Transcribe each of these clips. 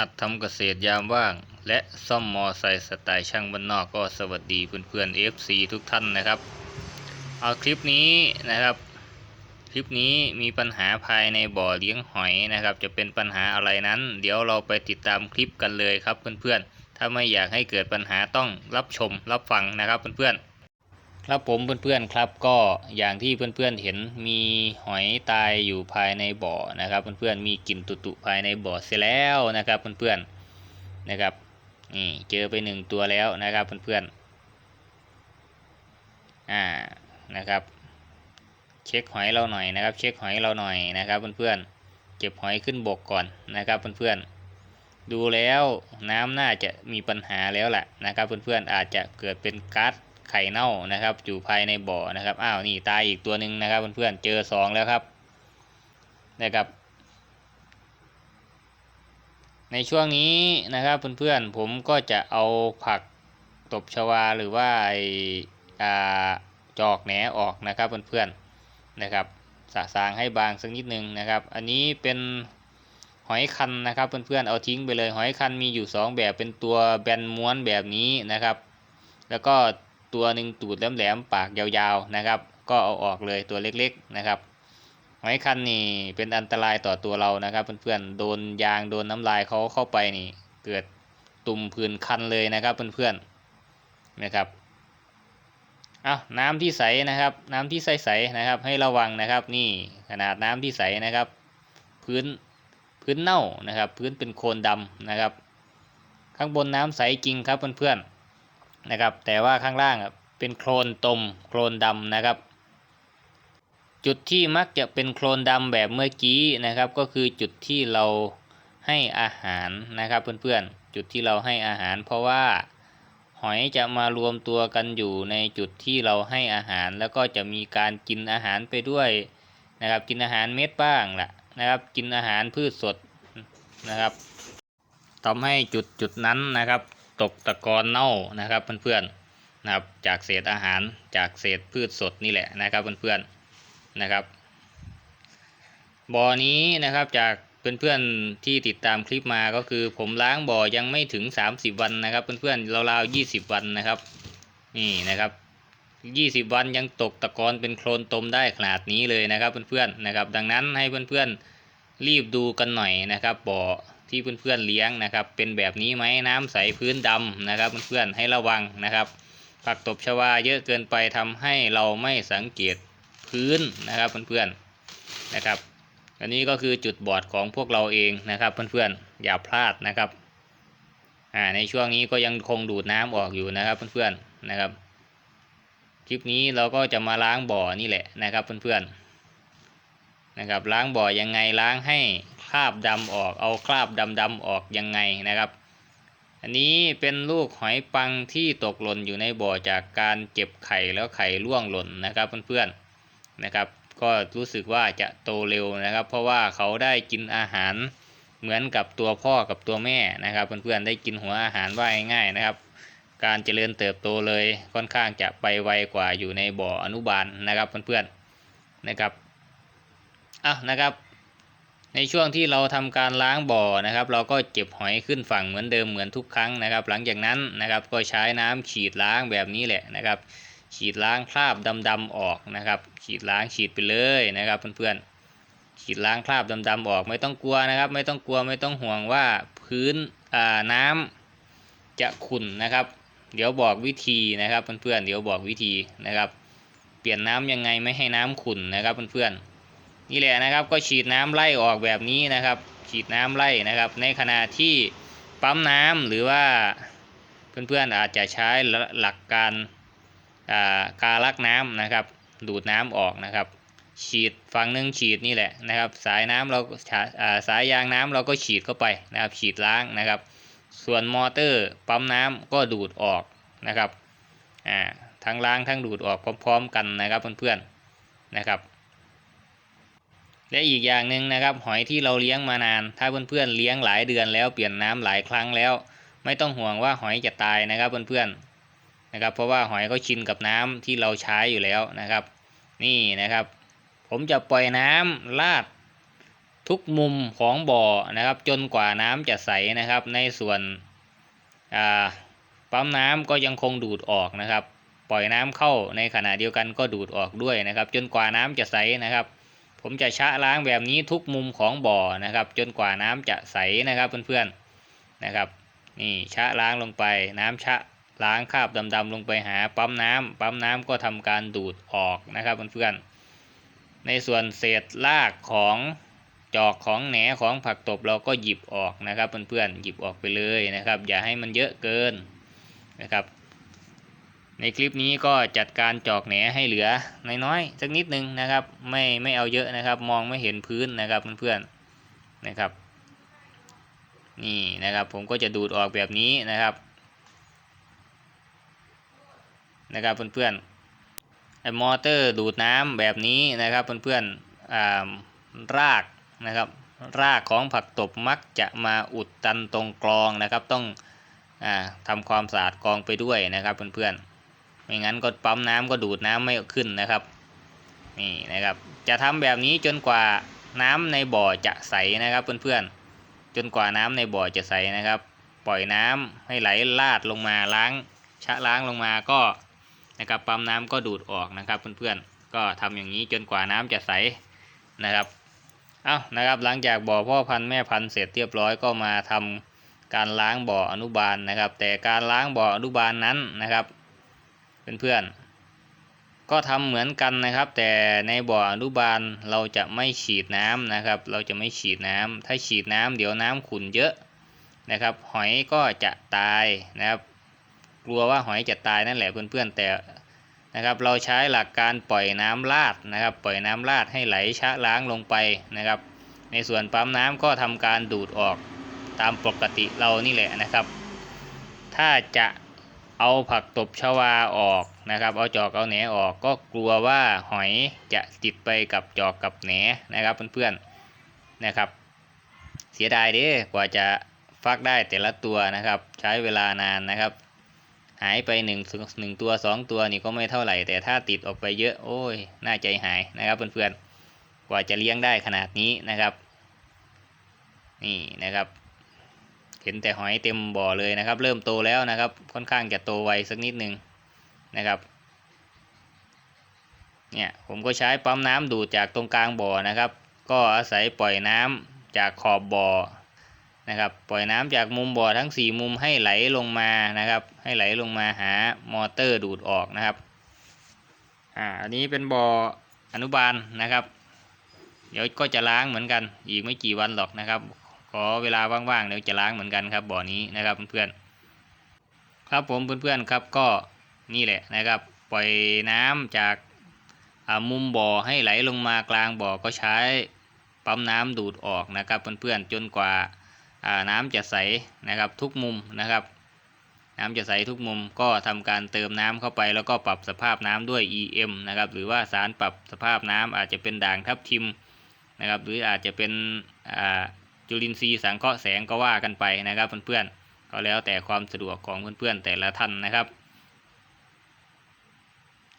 หัดทำเกษตรยามว่าง และซ่อมมอไซค์สไตล์ช่างบ้านนอกก็สวัสดีเพื่อนๆ FC ทุกท่านนะครับ เอาคลิปนี้นะครับ คลิปนี้มีปัญหาภายในบ่อเลี้ยงหอยนะครับ จะเป็นปัญหาอะไรนั้น เดี๋ยวเราไปติดตามคลิปกันเลยครับเพื่อนๆ ถ้าไม่อยากให้เกิดปัญหาต้องรับชมรับฟังนะครับเพื่อนๆ ครับผมเพื่อนๆครับก็อย่างที่เพื่อนๆเห็นมีหอยตายอยู่ภายในบ่อนะครับ เพื่อนๆมีกลิ่นตุๆภายในบ่อเสียแล้วนะครับเพื่อนๆนะครับนี่เจอไปหนึ่งตัวแล้วนะครับเพื่อนๆอ่านะครับ เช็คหอยเราหน่อยนะครับ เช็คหอยเราหน่อยนะครับเพื่อนๆเก็บหอยขึ้นบกก่อนนะครับเพื่อนๆดูแล้วน้ำน่าจะมีปัญหาแล้วแหละนะครับเพื่อนๆอาจจะเกิดเป็นก๊าซ ไข่เน่านะครับ อยู่ภายในบ่อนะครับอ้าวนี่ตายอีกตัวหนึ่งนะครับเพื่อนๆเจอสองแล้วครับนะครับ ในช่วงนี้นะครับเพื่อนๆผมก็จะเอาผักตบชวาหรือว่าไออาจอกแหนออกนะครับเพื่อนๆนะครับสะสางให้บางสักนิดนึงนะครับ อันนี้เป็นหอยคันนะครับเพื่อนๆเอาทิ้งไปเลยหอยคันมีอยู่ 2 แบบเป็นตัวแบนม้วนแบบนี้นะครับ แล้วก็ ตัวหนึ่งตูดแหลมๆปากยาวๆนะครับ ก็เอาออกเลยตัวเล็กๆนะครับหอยคันนี่เป็นอันตรายต่อตัวเรานะครับ เพื่อนๆโดนยางโดนน้ำลายเขาเข้าไปนี่ เกิดตุ่มผื่นคันเลยนะครับเพื่อนๆนะครับเอาน้ำที่ใสนะครับ น้ำที่ใสๆนะครับ ให้ระวังนะครับ นี่ขนาดน้ำที่ใสนะครับ พื้นพื้นเน่านะครับ พื้นเป็นโคลนดำนะครับ ข้างบนน้ำใสจริงครับเพื่อนๆ นะครับ แต่ว่าข้างล่างเป็นโคลนตมโคลนดำนะครับ จุดที่มักจะเป็นโคลนดำแบบเมื่อกี้นะครับ ก็คือจุดที่เราให้อาหารนะครับเพื่อนๆ จุดที่เราให้อาหาร เพราะว่าหอยจะมารวมตัวกันอยู่ในจุดที่เราให้อาหาร แล้วก็จะมีการกินอาหารไปด้วยนะครับ กินอาหารเม็ดบ้างล่ะนะครับ กินอาหารพืชสดนะครับทำให้จุดจุดนั้นนะครับ ตกตะกอนเน่านะครับเพื่อนๆนะครับจากเศษอาหารจากเศษพืชสดนี่แหละนะครับเพื่อนๆนะครับบ่อนี้นะครับจากเพื่อนๆที่ติดตามคลิปมาก็คือผมล้างบ่อยังไม่ถึง 30 วันนะครับเพื่อนๆราวๆ20 วันนะครับนี่นะครับ 20 วันยังตกตะกอนเป็นโคลนตมได้ขนาดนี้เลยนะครับเพื่อนๆนะครับ ดังนั้นให้เพื่อนๆ รีบดูกันหน่อยนะครับบ่อที่เพื่อนๆเลี้ยงนะครับ เป็นแบบนี้ไหมน้ำใสพื้นดำนะครับเพื่อนๆให้ระวังนะครับ ผักตบชวาเยอะเกินไปทำให้เราไม่สังเกตพื้นนะครับเพื่อนๆนะครับ อันนี้ก็คือจุดบอดของพวกเราเองนะครับเพื่อนๆอย่าพลาดนะครับอ่าในช่วงนี้ก็ยังคงดูดน้ำออกอยู่นะครับเพื่อนๆนะครับ คลิปนี้เราก็จะมาล้างบ่อนี่แหละนะครับเพื่อนๆ นะครับล้างบ่อยังไงล้างให้คราบดำออกเอาคราบดำๆออกยังไงนะครับ อันนี้เป็นลูกหอยปังที่ตกหล่นอยู่ในบ่อจากการเก็บไข่แล้วไข่ร่วงหล่นนะครับเพื่อนๆนะครับ ก็รู้สึกว่าจะโตเร็วนะครับ เพราะว่าเขาได้กินอาหารเหมือนกับตัวพ่อกับตัวแม่นะครับ เพื่อนๆได้กินหัวอาหารว่าง่ายๆนะครับ การเจริญเติบโตเลยค่อนข้างจะไปไวกว่าอยู่ในบ่ออนุบาลนะครับเพื่อนๆนะครับ อะนะครับ ในช่วงที่เราทำการล้างบ่อนะครับ เราก็เก็บหอยขึ้นฝั่งเหมือนเดิมเหมือนทุกครั้งนะครับ หลังจากนั้นนะครับก็ใช้น้ำฉีดล้างแบบนี้แหละนะครับ ฉีดล้างคราบดำๆออกนะครับ ฉีดล้างฉีดไปเลยนะครับเพื่อนๆฉีดล้างคราบดำๆออกไม่ต้องกลัวนะครับ ไม่ต้องกลัวไม่ต้องห่วงว่าพื้นน้ำจะขุ่นนะครับ เดี๋ยวบอกวิธีนะครับเพื่อนๆเดี๋ยวบอกวิธีนะครับ เปลี่ยนน้ำยังไงไม่ให้น้ำขุ่นนะครับเพื่อนๆ นี่แหละนะครับก็ฉีดน้ำไล่ออกแบบนี้นะครับ ฉีดน้ำไล่นะครับ ในขณะที่ปั๊มน้ำหรือว่าเพื่อนๆอาจจะใช้หลักการการลักน้ำนะครับ ดูดน้ำออกนะครับ ฉีดฝั่งหนึ่งฉีดนี่แหละนะครับ สายน้ำเราสายยางน้ำเราก็ฉีดเข้าไปนะครับ ฉีดล้างนะครับ ส่วนมอเตอร์ปั๊มน้ำก็ดูดออกนะครับทั้งล้างทั้งดูดออกพร้อม ๆ กันนะครับเพื่อนๆนะครับ และอีกอย่างหนึ่งนะครับ หอยที่เราเลี้ยงมานาน ถ้าเพื่อนๆเลี้ยงหลายเดือนแล้วเปลี่ยนน้ำหลายครั้งแล้ว ไม่ต้องห่วงว่าหอยจะตายนะครับเพื่อนๆนะครับ เพราะว่าหอยเขาชินกับน้ำที่เราใช้อยู่แล้วนะครับ นี่นะครับ ผมจะปล่อยน้ำลาดทุกมุมของบ่อนะครับ จนกว่าน้ำจะใสนะครับ ในส่วนปั๊มน้ำก็ยังคงดูดออกนะครับ ปล่อยน้ำเข้าในขณะเดียวกันก็ดูดออกด้วยนะครับ จนกว่าน้ำจะใสนะครับ ผมจะชะล้างแบบนี้ทุกมุมของบ่อนะครับ จนกว่าน้ำจะใสนะครับเพื่อนๆนะครับนี่ชะล้างลงไป น้ำชะล้างคราบดำๆลงไปหาปั๊มน้ำปั๊มน้ำก็ทำการดูดออกนะครับเพื่อนๆในส่วนเศษรากของจอกของแหนของผักตบเราก็หยิบออกนะครับเพื่อนๆหยิบออกไปเลยนะครับ อย่าให้มันเยอะเกินนะครับ ในคลิปนี้ก็จัดการจอกแหนให้เหลือน้อยๆสักนิดนึงนะครับ ไม่ไม่เอาเยอะนะครับ มองไม่เห็นพื้นนะครับเพื่อนๆนะครับ นี่นะครับผมก็จะดูดออกแบบนี้นะครับ นะครับเพื่อนๆไอ้มอเตอร์ดูดน้ำแบบนี้นะครับเพื่อนๆอ่ารากนะครับรากของผักตบมักจะมาอุดตันตรงกรองนะครับ ต้องอาทำความสะอาดกรองไปด้วยนะครับเพื่อนๆ ไม่งั้นก็ปั๊มน้ำก็ดูดน้ำไม่ขึ้นนะครับนี่นะครับ จะทำแบบนี้จนกว่าน้ำในบ่อจะใสนะครับเพื่อนๆจนกว่าน้ำในบ่อจะใสนะครับ ปล่อยน้ำให้ไหลลาดลงมาล้างชะล้างลงมาก็นะครับปั๊มน้ำก็ดูดออกนะครับเพื่อนๆก็ทำอย่างนี้จนกว่าน้ำจะใสนะครับเอานะครับหลังจากบ่อพ่อพันธุ์แม่พันธุ์เสร็จเรียบร้อยก็มาทำการล้างบ่ออนุบาลนะครับ แต่การล้างบ่ออนุบาลนั้นนะครับ เพื่อนๆ ก็ทำเหมือนกันนะครับ แต่ในบ่ออนุบาลเราจะไม่ฉีดน้ำนะครับ เราจะไม่ฉีดน้ำถ้าฉีดน้ำเดี๋ยวน้ำขุ่นเยอะนะครับ หอยก็จะตายนะครับ กลัวว่าหอยจะตายนั่นแหละเพื่อนๆ แต่นะครับเราใช้หลักการปล่อยน้ำลาดนะครับ ปล่อยน้ำลาดให้ไหลชะล้างลงไปนะครับ ในส่วนปั๊มน้ำก็ทำการดูดออกตามปกติเรานี่แหละนะครับ ถ้าจะ เอาผักตบชวาออกนะครับ เอาจอกเอาแหนออกก็กลัวว่าหอยจะติดไปกับจอกกับแหนนะครับเพื่อนๆนะครับ เสียดายเด้กว่าจะฟักได้แต่ละตัวนะครับ ใช้เวลานานนะครับ หายไปหนึ่งหนึ่งตัวสองตัวนี่ก็ไม่เท่าไหร่ แต่ถ้าติดออกไปเยอะโอ้ยน่าใจหายนะครับเพื่อนๆกว่าจะเลี้ยงได้ขนาดนี้นะครับ นี่นะครับ เห็นแต่หอยเต็มบ่อเลยนะครับ เริ่มโตแล้วนะครับ ค่อนข้างจะโตไวสักนิดหนึ่งนะครับเนี่ยผมก็ใช้ปั๊มน้ำดูดจากตรงกลางบ่อนะครับ ก็อาศัยปล่อยน้ำจากขอบบ่อนะครับ ปล่อยน้ำจากมุมบ่อทั้ง 4 มุมให้ไหลลงมานะครับ ให้ไหลลงมาหามอเตอร์ดูดออกนะครับอ่าอันนี้เป็นบ่ออนุบาลนะครับ เดี๋ยวก็จะล้างเหมือนกันอีกไม่กี่วันหรอกนะครับ ขอเวลาว่างๆเดี๋ยวจะล้างเหมือนกันครับบ่อนี้นะครับเพื่อนๆครับผมเพื่อนๆครับก็นี่แหละนะครับ ปล่อยน้ำจากอ่ามุมบ่อให้ไหลลงมากลางบ่อก็ใช้ปั๊มน้ำดูดออกนะครับเพื่อนๆจนกว่าน้ำจะใสนะครับทุกมุมนะครับ น้ำจะใสทุกมุมก็ทำการเติมน้ำเข้าไป แล้วก็ปรับสภาพน้ำด้วย EM นะครับหรือว่าสารปรับสภาพน้ำอาจจะเป็นด่างทับทิมนะครับหรืออาจจะเป็นอ่า จุลินทรีย์สังเคราะห์แสงก็ว่ากันไปนะครับเพื่อนๆก็แล้วแต่ความสะดวกของเพื่อนๆแต่ละท่านนะครับ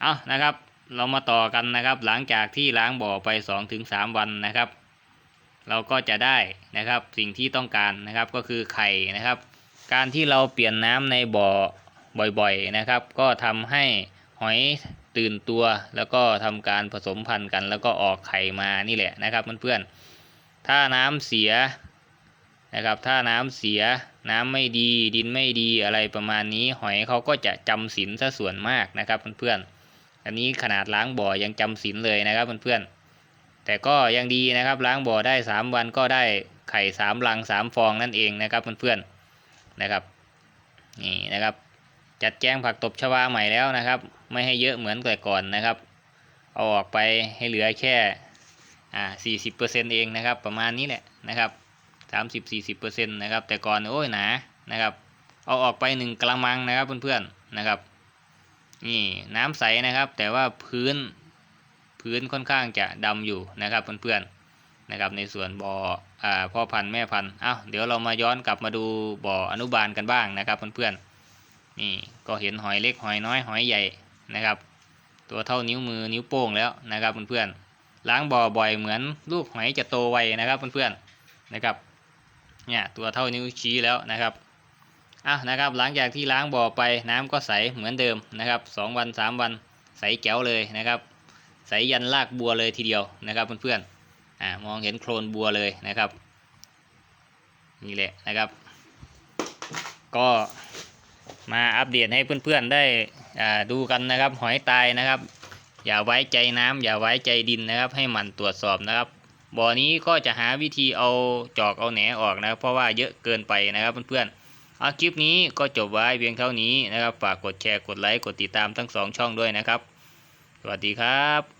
เอานะครับ เรามาต่อกันนะครับ หลังจากที่ล้างบ่อไป 2-3 วันนะครับ เราก็จะได้นะครับสิ่งที่ต้องการนะครับก็คือไข่นะครับ การที่เราเปลี่ยนน้ำในบ่อบ่อยๆนะครับ ก็ทำให้หอยตื่นตัว แล้วก็ทำการผสมพันธุ์กัน แล้วก็ออกไข่มานี่แหละนะครับเพื่อนๆ ถ้าน้ำเสียนะครับถ้าน้ำเสียน้ำไม่ดีดินไม่ดีอะไรประมาณนี้หอยเขาก็จะจำศีลซะส่วนมากนะครับเพื่อนๆอันนี้ขนาดล้างบ่อยังจำศีลเลยนะครับเพื่อนๆแต่ก็ยังดีนะครับล้างบ่อได้ 3 วันก็ได้ไข่สามรังสามฟองนั่นเองนะครับเพื่อนๆนะครับนี่นะครับจัดแจงผักตบชวาใหม่แล้วนะครับ ไม่ให้เยอะเหมือนแต่ก่อนนะครับ เอาออกไปให้เหลือแค่ อ่าสี่สิบเปอร์เซ็นต์เองนะครับ ประมาณนี้แหละนะครับสามสิบสี่สิบเปอร์เซ็นต์นะครับ แต่ก่อนโอ้ยหนานะครับ เอาออกไปหนึ่งกระมังนะครับเพื่อนๆนะครับ นี่น้ำใสนะครับ แต่ว่าพื้นพื้นค่อนข้างจะดำอยู่นะครับเพื่อนๆนะครับ ในส่วนบ่ออ่าพ่อพันธุ์แม่พันธุ์อ้าวเดี๋ยวเรามาย้อนกลับมาดูบ่ออนุบาลกันบ้างนะครับเพื่อนๆนี่ก็เห็นหอยเล็กหอยน้อยหอยใหญ่นะครับ ตัวเท่านิ้วมือนิ้วโป้งแล้วนะครับเพื่อนๆ ล้างบ่อบ่อยเหมือนลูกหอยจะโตไวนะครับเพื่อนๆนะครับเนี่ยตัวเท่านิ้วชี้แล้วนะครับอะนะครับหลังจากที่ล้างบ่อไปน้ำก็ใสเหมือนเดิมนะครับสองวันสามวันใสแจ๋วเลยนะครับ ใสยันลากบัวเลยทีเดียวนะครับเพื่อนๆอ่ามองเห็นโคลนบัวเลยนะครับนี่แหละนะครับ ก็มาอัปเดตให้เพื่อนๆได้อ่าดูกันนะครับ หอยตายนะครับ อย่าไว้ใจน้ำอย่าไว้ใจดินนะครับ ให้มันตรวจสอบนะครับบ่อนี้ก็จะหาวิธีเอาจอกเอาแหนออกนะครับ เพราะว่าเยอะเกินไปนะครับเพื่อนๆเอาคลิปนี้ก็จบไว้เพียงเท่านี้นะครับ ฝากกดแชร์กดไลค์กดติดตามทั้งสองช่องด้วยนะครับ สวัสดีครับ